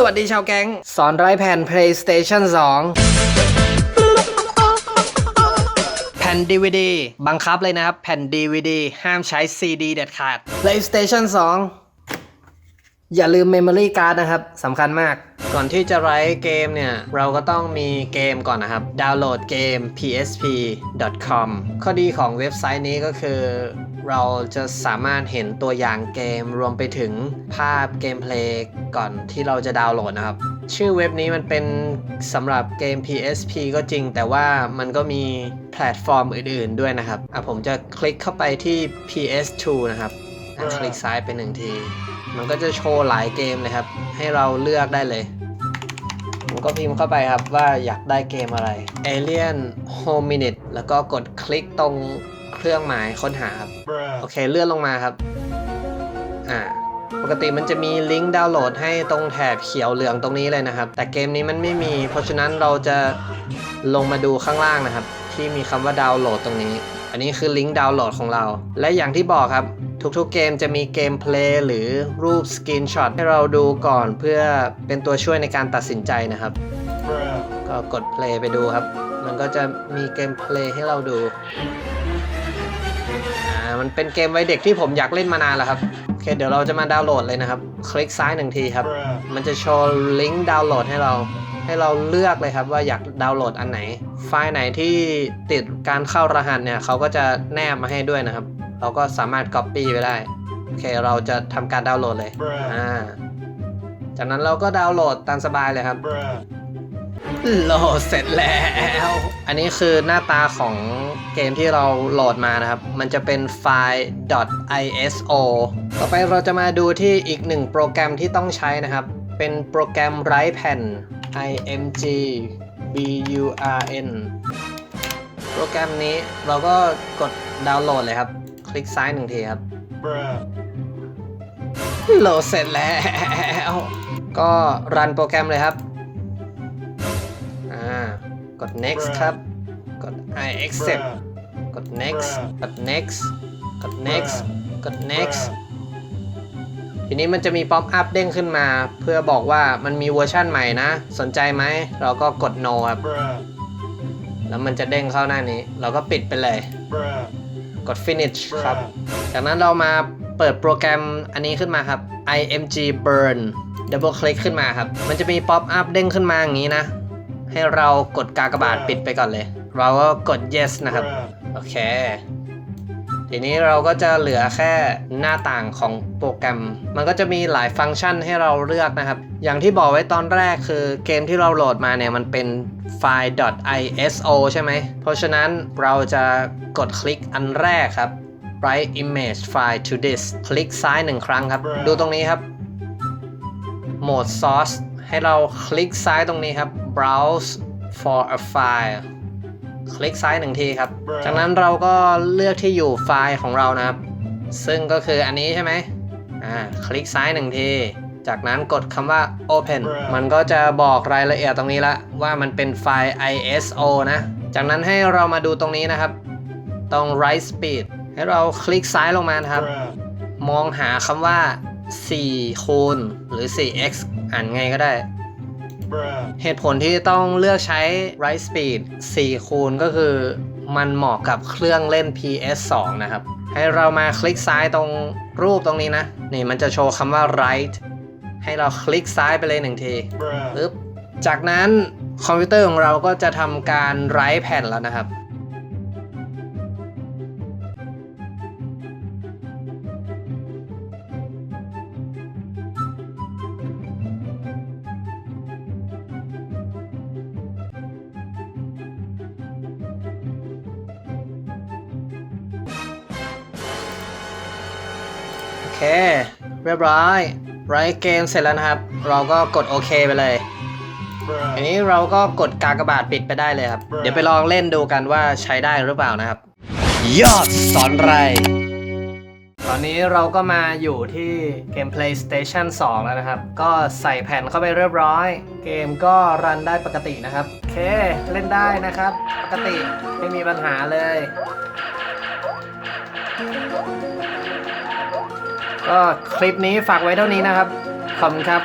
สวัสดีชาวแก๊ง สอนไร้แผ่น PlayStation 2 แผ่น DVD บังคับเลยนะครับ แผ่น DVD ห้ามใช้ CD เด็ดขาด PlayStation 2 อย่าลืม Memory Card นะครับสำคัญมาก ก่อนที่จะไร้เกมเนี่ย เราก็ต้องมีเกมก่อนนะครับ ดาวน์โหลดเกม psp.com ข้อดีของเว็บไซต์นี้ก็คือ เราจะสามารถเห็นตัวอย่างเกมรวมไปถึงภาพเกมเพลย์ก่อนที่เราจะดาวน์โหลดนะครับ ชื่อเว็บนี้มันเป็นสำหรับเกม PSP ก็จริง แต่ว่ามันก็มีแพลตฟอร์มอื่นๆด้วยนะครับอะผมจะคลิกเข้าไปที่ PS2 นะครับอะคลิกซ้ายไปหนึ่งที มันก็จะโชว์หลายเกมเลยครับ ให้เราเลือกได้เลย ผมก็พิมพ์เข้าไปครับว่าอยากได้เกมอะไร Alien Hominid แล้วก็กดคลิกตรงเครื่องหมายค้นหาครับ โอเคเลื่อนลงมาครับ อ่าปกติมันจะมีลิงก์ดาวน์โหลดให้ตรงแถบเขียวเหลืองตรงนี้เลยนะครับ แต่เกมนี้มันไม่มี เพราะฉะนั้นเราจะลงมาดูข้างล่างนะครับ ที่มีคำว่าดาวน์โหลดตรงนี้ อันนี้คือลิงก์ดาวน์โหลดของเรา และอย่างที่บอกครับ ทุกๆเกมจะมีเกมเพลย์หรือรูปสกรีนช็อตให้เราดูก่อนเพื่อเป็นตัวช่วยในการตัดสินใจนะครับ ก็กดเพลย์ไปดูครับ มันก็จะมีเกมเพลย์ให้เราดูอ่ามันเป็นเกมไว้เด็กที่ผมอยากเล่นมานานแล้วครับโอเคเดี๋ยวเราจะมาดาวน์โหลดเลยนะครับ คลิกซ้ายหนึ่งทีครับ มันจะโชว์ลิงก์ดาวน์โหลดให้เรา ให้เราเลือกเลยครับว่าอยากดาวน์โหลดอันไหน ไฟล์ไหนที่ติดการเข้ารหัสเนี่ยเขาก็จะแนบมาให้ด้วยนะครับ เราก็สามารถ Copy ไปได้ โอเค เราจะทำการดาวน์โหลดเลย อ่า จากนั้นเราก็ดาวน์โหลดตามสบายเลยครับ โหลดเสร็จแล้ว อันนี้คือหน้าตาของเกมที่เราโหลดมานะครับ มันจะเป็นไฟล์ .iso ต่อไปเราจะมาดูที่อีกหนึ่งโปรแกรมที่ต้องใช้นะครับ เป็นโปรแกรมไร้แผ่น img burn โปรแกรมนี้เราก็กดดาวน์โหลดเลยครับ คลิกซ้ายหนึ่งทีครับโหลดเสร็จแล้ว ก็รันโปรแกรมเลยครับ อ่า กด next ครับ กด I accept กด next กด next กด next กด next ทีนี้มันจะมีป๊อปอัพเด้งขึ้นมา เพื่อบอกว่ามันมีเวอร์ชั่นใหม่นะ สนใจไหม เราก็กด no ครับ แล้วมันจะเด้งเข้าหน้านี้ เราก็ปิดไปเลย กด finish ครับ จากนั้นเรามาเปิดโปรแกรมอันนี้ขึ้นมาครับ img burn double click ขึ้นมาครับ มันจะมีป๊อปอัพเด้งขึ้นมาอย่างนี้นะ ให้เรากดกากบาทปิดไปก่อนเลย เราก็กด yes นะครับ โอเค ทีนี้เราก็จะเหลือแค่หน้าต่างของโปรแกรม มันก็จะมีหลายฟังก์ชันให้เราเลือกนะครับ อย่างที่บอกไว้ตอนแรกคือเกมที่เราโหลดมาเนี่ยมันเป็นไฟล์ .iso ใช่ไหม เพราะฉะนั้นเราจะกดคลิกอันแรกครับ write image file to disk คลิกซ้ายหนึ่งครั้งครับ ดูตรงนี้ครับ โหมด source ให้เราคลิกซ้ายตรงนี้ครับ browse for a file คลิกซ้ายหนึ่งทีครับ จากนั้นเราก็เลือกที่อยู่ไฟล์ของเรานะครับ ซึ่งก็คืออันนี้ใช่ไหมอ่าคลิกซ้ายหนึ่งที จากนั้นกดคำว่า open มันก็จะบอกรายละเอียดตรงนี้ละว่ามันเป็นไฟล์ ISO นะ จากนั้นให้เรามาดูตรงนี้นะครับ ตรง write speed ให้เราคลิกซ้ายลงมานะครับ มองหาคำว่า4คูณหรือ 4x อ่านไงก็ได้ เหตุผลที่ต้องเลือกใช้ write speed 4 คูณก็คือมันเหมาะกับเครื่องเล่น PS2 นะครับ ให้เรามาคลิกซ้ายตรงรูปตรงนี้นะ นี่มันจะโชว์คำว่า write ให้เราคลิกซ้ายไปเลยหนึ่งทีปึ๊บจากนั้นคอมพิวเตอร์ของเราก็จะทำการ write แผ่นแล้วนะครับ เค เรียบร้อยไรเกมเสร็จแล้วนะครับ เราก็กดโอเคไปเลยทีนี้เราก็กดกากบาทปิดไปได้เลยครับ เดี๋ยวไปลองเล่นดูกันว่าใช้ได้หรือเปล่านะครับ ยอดสอนไร ตอนนี้เราก็มาอยู่ที่เกม PlayStation 2 แล้วนะครับ ก็ใส่แผ่นเข้าไปเรียบร้อย เกมก็รันได้ปกตินะครับ โอเค เล่นได้นะครับ ปกติไม่มีปัญหาเลย ก็คลิปนี้ฝากไว้เท่านี้นะครับ ขอบคุณครับ